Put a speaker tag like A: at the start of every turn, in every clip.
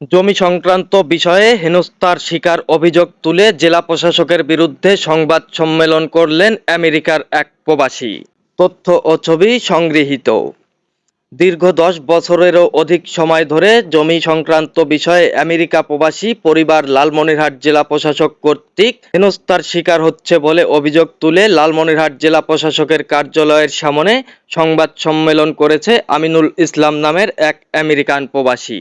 A: জমি সংক্রান্ত বিষয়ে হেনস্থার শিকার অভিযোগ তুলে জেলা প্রশাসকের বিরুদ্ধে সংবাদ সম্মেলন করলেন আমেরিকার এক প্রবাসী। তথ্য ও ছবি সংগৃহীত। দীর্ঘ দশ বছরেরও অধিক সময় ধরে জমি সংক্রান্ত বিষয়ে আমেরিকা প্রবাসী পরিবার লালমনিরহাট জেলা প্রশাসক কর্তৃক হেনস্থার শিকার হচ্ছে বলে অভিযোগ তুলে লালমনিরহাট জেলা প্রশাসকের কার্যালয়ের সামনে সংবাদ সম্মেলন করেছে আমিনুল ইসলাম নামের এক আমেরিকান প্রবাসী।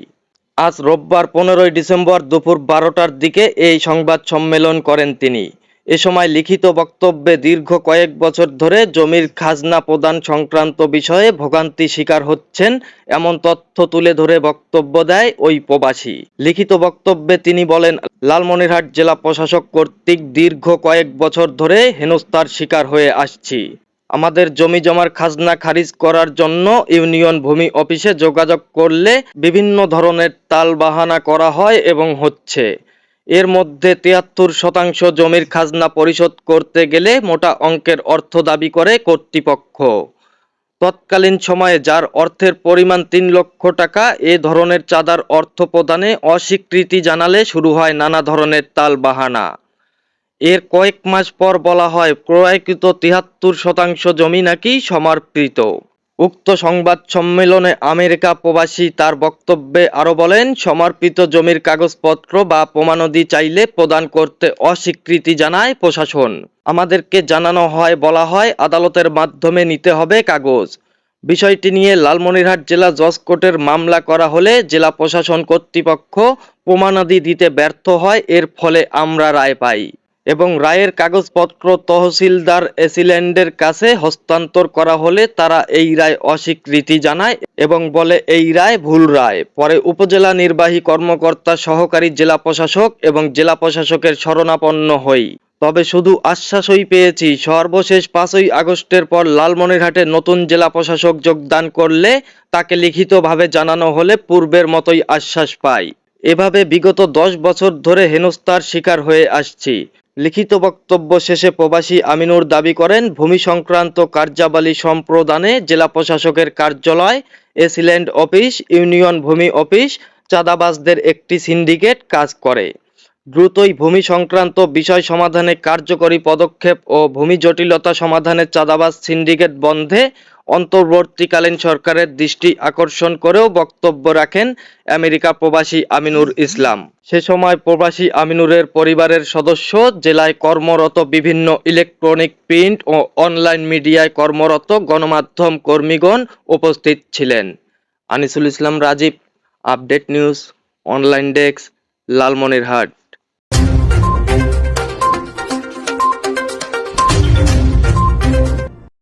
A: আজ রোববার পনেরোই ডিসেম্বর দুপুর বারোটার দিকে এই সংবাদ সম্মেলন করেন তিনি। এ সময় লিখিত বক্তব্যে দীর্ঘ কয়েক বছর ধরে জমির খাজনা প্রদান সংক্রান্ত বিষয়ে ভোগান্তি শিকার হচ্ছেন এমন তথ্য তুলে ধরে বক্তব্য দেয় ওই প্রবাসী। লিখিত বক্তব্যে তিনি বলেন, লালমনিরহাট জেলা প্রশাসক কর্তৃক দীর্ঘ কয়েক বছর ধরে হেনস্থার শিকার হয়ে আসছি। আমাদের জমি জমার খাজনা খারিজ করার জন্য ইউনিয়ন ভূমি অফিসে যোগাযোগ করলে বিভিন্ন ধরনের তালবাহানা করা হয় এবং হচ্ছে। এর মধ্যে তিয়াত্তর শতাংশ জমির খাজনা পরিশোধ করতে গেলে মোটা অঙ্কের অর্থ দাবি করে কর্তৃপক্ষ। তৎকালীন সময়ে যার অর্থের পরিমাণ তিন লক্ষ টাকা, এ ধরনের চাঁদার অর্থ প্রদানে অস্বীকৃতি জানালে শুরু হয় নানা ধরনের তালবাহানা। এর কয়েক মাস পর বলা হয়, ক্রয়কৃত তিয়াত্তর শতাংশ জমি নাকি সমর্পিত। উক্ত সংবাদ সম্মেলনে আমেরিকা প্রবাসী তার বক্তব্যে আরও বলেন, সমর্পিত জমির কাগজপত্র বা প্রমাণাদি চাইলে প্রদান করতে অস্বীকৃতি জানায় প্রশাসন। আমাদেরকে জানানো হয়, বলা হয়, আদালতের মাধ্যমে নিতে হবে কাগজ। বিষয়টি নিয়ে লালমনিরহাট জেলা জজ কোর্টের মামলা করা হলে জেলা প্রশাসন কর্তৃপক্ষ প্রমাণাদি দিতে ব্যর্থ হয়, এর ফলে আমরা রায় পাই। এবং রায়ের কাগজপত্র তহসিলদার এসিল্যান্ডের কাছে হস্তান্তর করা হলে তারা এই রায় অস্বীকৃতি জানায় এবং বলে, এই রায় ভুল রায়। পরে উপজেলা নির্বাহী কর্মকর্তা, সহকারী জেলা প্রশাসক এবং জেলা প্রশাসকের শরণাপন্ন হই। তবে শুধু আশ্বাসই পেয়েছি, সর্বশেষ পাঁচই আগস্টের পর লালমনিরহাটে নতুন জেলা প্রশাসক যোগদান করলে তাকে লিখিতভাবে জানানো হলে পূর্বের মতোই আশ্বাস পাই। এভাবে বিগত দশ বছর ধরে হেনস্থার শিকার হয়ে আসছি। লিখিত বক্তব্য শেষে প্রবাসী আমিনুর দাবি করেন, ভূমি সংক্রান্ত কার্যাবলী সম্প্রদানে জেলা প্রশাসকের কার্যালয়, A C land office, union ভূমি অফিস, চাঁদাবাজদের একটি সিন্ডিকেট কাজ করে। দ্রুতই ভূমি সংক্রান্ত বিষয় সমাধানে কার্যকরী পদক্ষেপ ও ভূমি জটিলতা সমাধানে চাঁদাবাজ সিন্ডিকেট বন্ধে অন্তর্বর্তীকালীন সরকারের দৃষ্টি আকর্ষণ করেও বক্তব্য রাখেন আমেরিকা প্রবাসী আমিনুর ইসলাম। সে সময় প্রবাসী আমিনুরের পরিবারের সদস্য, জেলায় কর্মরত বিভিন্ন ইলেকট্রনিক প্রিন্ট ও অনলাইন মিডিয়ায় কর্মরত গণমাধ্যম কর্মীগণ উপস্থিত ছিলেন। Anisul Islam Rajib, update news, online desk, Lalmonirhat.